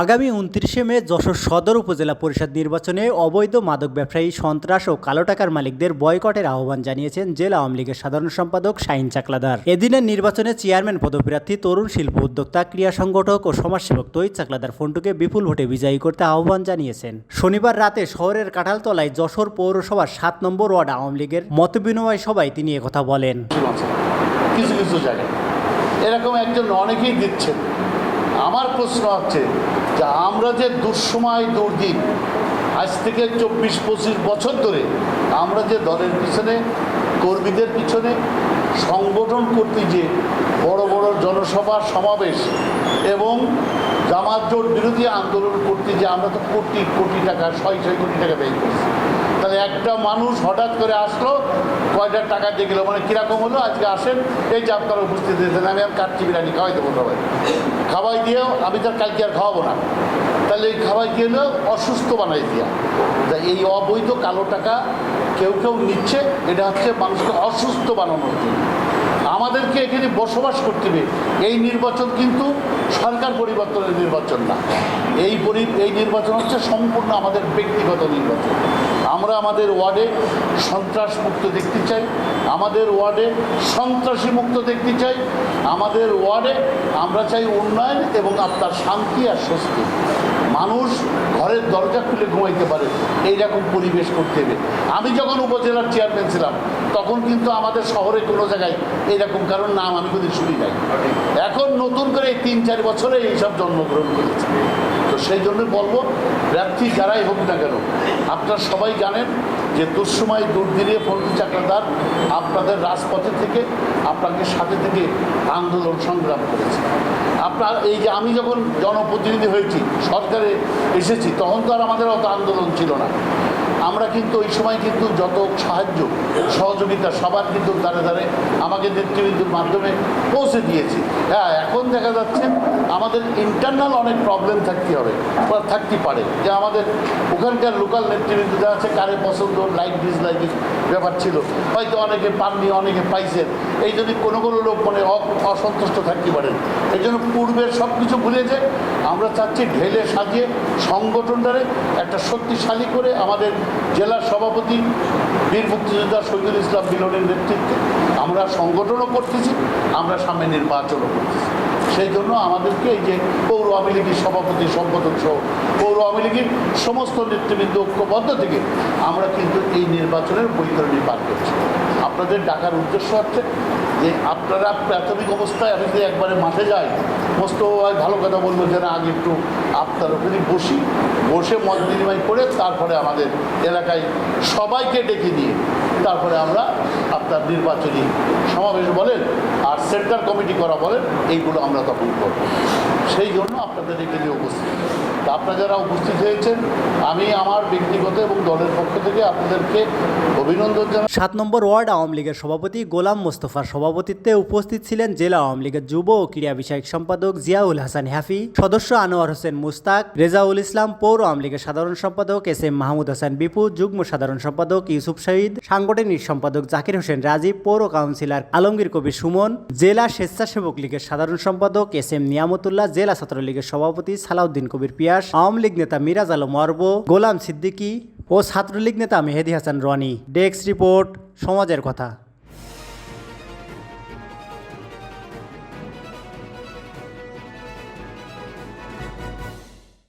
আগামী উনত্রিশে মে যশোর সদর উপজেলা পরিষদ নির্বাচনে অবৈধ মাদক ব্যবসায়ী, সন্ত্রাস ও কালো টাকার মালিকদের বয়কটের আহ্বান জানিয়েছেন জেলা আওয়ামী লীগের সাধারণ সম্পাদক শাহিন চাকলাদার। এদিনের নির্বাচনে চেয়ারম্যান পদপ্রার্থী তরুণ শিল্প উদ্যোক্তা, ক্রীড়া সংগঠক ও সমাজসেবক তৈত চাকলাদার ফন্টুকে বিপুল ভোটে বিজয়ী করতে আহ্বান জানিয়েছেন। শনিবার রাতে শহরের কাঁঠালতলায় যশোর পৌরসভার সাত নম্বর ওয়ার্ড আওয়ামী লীগের মতবিনিময় সভায় তিনি একথা বলেন। কিছু কিছু জায়গায়। এরকম একজন অনেকেই দিচ্ছেন। আমার প্রশ্ন হচ্ছে যে আমরা যে দুঃসময় দুর্দিন, আজ থেকে চব্বিশ পঁচিশ বছর ধরে আমরা যে দলের পিছনে, কর্মীদের পিছনে সংগঠন করতে যে বড় বড় জনসভা, সমাবেশ এবং জামাত জোট বিরোধী আন্দোলন করতে যে আমরা তো কোটি কোটি টাকা ছয় ছয় কোটি টাকা ব্যয় করছি। তাহলে একটা মানুষ হঠাৎ করে আসলো, কয়টা টাকা দিয়ে গেলো মানে কীরকম হলো? আজকে আসেন, এই যে আপনারা উপস্থিত হয়েছেন, আমি আর কাচ্চি বিরিয়ানি খাওয়াই দেবো সবাই। খাওয়াই দিয়েও আমি তার কালকে আর খাওয়াবো না। তাহলে এই খাওয়াই দিয়ে হলেও অসুস্থ বানাই দিয়া। তা এই অবৈধ কালো টাকা কেউ কেউ নিচ্ছে, এটা হচ্ছে মানুষকে অসুস্থ বানানোর জন্য। আমাদেরকে এখানে বসবাস করতে হবে। এই নির্বাচন কিন্তু সরকার পরিবর্তনের নির্বাচন না। এই পরি এই নির্বাচন হচ্ছে সম্পূর্ণ আমাদের ব্যক্তিগত নির্বাচন। আমরা আমাদের ওয়ার্ডে সন্ত্রাস মুক্ত দেখতে চাই আমাদের ওয়ার্ডে সন্ত্রাসী মুক্ত দেখতে চাই আমাদের ওয়ার্ডে আমরা চাই উন্নয়ন এবং আপনার শান্তি আর স্বস্তি। মানুষ ঘরের দরজা খুলে ঘুমাইতে পারে এইরকম পরিবেশ করতে হবে। আমি যখন উপজেলার চেয়ারম্যান ছিলাম তখন কিন্তু আমাদের শহরে কোনো জায়গায় এইরকম কারণ নাম আমি কোনোদিন শুনি নাই। এখন নতুন করে এই তিন চার বছরে এইসব জন্মগ্রহণ করেছে। সেই জন্যই বলব প্রার্থী যারাই হোক না কেন, আপনারা সবাই জানেন যে দুঃসময় দূর দিলে ফন্টু চাকরাদার আপনাদের রাজপথে থেকে আপনাকে সাথে থেকে আন্দোলন সংগ্রাম করেছে। আপনার এই যে আমি যখন জনপ্রতিনিধি হয়েছি, সরকারে এসেছি, তখন তো আর আমাদের অত আন্দোলন ছিল না। আমরা কিন্তু ওই সময় কিন্তু যত সাহায্য, সহযোগিতা, সবার কিন্তু দ্বারে দ্বারে আমাকে নেতৃবৃন্দুর মাধ্যমে পৌঁছে দিয়েছি। হ্যাঁ এখন দেখা যাচ্ছে আমাদের ইন্টারনাল অনেক প্রবলেম থাকতে হবে, বা থাকতে পারে। যে আমাদের ওখানকার লোকাল নেতৃবৃন্দ যা আছে, কারে পছন্দ লাইক ডিসলাইকের ব্যাপার ছিল। হয়তো অনেকে পাননি, অনেকে পাইছেন। এই যদি কোনো কোনো লোক মানে অসন্তুষ্ট থাকতে পারেন এই জন্য পূর্বের সব কিছু ভুলে যে আমরা চাচ্ছি ঢেলে সাজিয়ে সংগঠনটারে একটা শক্তিশালী করে আমাদের জেলা সভাপতি বীর মুক্তিযোদ্ধা শহীদুল ইসলাম মিলনের নেতৃত্বে আমরা সংগঠনও করতেছি, আমরা সামনে নির্বাচনও করতেছি। সেই জন্য আমাদেরকে এই যে পৌর আওয়ামী লীগের সভাপতি, সম্পাদক সহ পৌর আওয়ামী লীগের সমস্ত নেতৃবৃন্দ ঐক্যবদ্ধ থেকে আমরা কিন্তু এই নির্বাচনের বৈতরণী পার করছি। আপনাদের ডাকার উদ্দেশ্য হচ্ছে যে আপনারা প্রাথমিক অবস্থায় আমি যদি একবারে মাঠে যাই মস্ত ভালো কথা বলব যে না আগে একটু আপনার ওখানে বসি, বসে মত বিনিময় করে তারপরে আমাদের এলাকায় সবাইকে ডেকে নিয়ে তারপরে আমরা আপনার নির্বাচনী সমাবেশ বলেন আর সেন্টার কমিটি করা বলেন, এইগুলো আমরা তখন করব। সেই জন্য আপনাদের এখানে উপস্থিত। আপনারা যারা উপস্থিত হয়েছেন, আমি আমার ব্যক্তিগত এবং দলের পক্ষ থেকে আপনাদেরকে অভিনন্দন জানাই। সাত নম্বর ওয়ার্ড আওয়ামী লীগের সভাপতি গোলাম মোস্তফার সভাপতিত্বে উপস্থিত ছিলেন জেলা আওয়ামী লীগের যুব ও ক্রীড়া বিষয়ক সম্পাদক জিয়াউল হাসান হ্যাফি সদস্য আনোয়ার হোসেন মুস্তাক, রেজাউল ইসলাম পৌর আওয়ামী লীগের সাধারণ সম্পাদক এস এম মাহমুদ হাসান বিপু, যুগ্ম সাধারণ সম্পাদক ইউসুফ শহীদ, সাংগঠনিক সম্পাদক জাকির হোসেন রাজীব, পৌর কাউন্সিলর আলমগীর কবির সুমন, জেলা স্বেচ্ছাসেবক লীগের সাধারণ সম্পাদক এস এম নিয়ামতুল্লাহ, জেলা ছাত্রলীগের সভাপতি সালাউদ্দিন কবির পিয়াস, আওয়ামী লীগ নেতা মিরাজ আলম অর্ব, গোলাম সিদ্দিকী ও ছাত্রলীগ নেতা মেহেদি হাসান রনি। ডেস্ক রিপোর্ট, সমাজের কথা।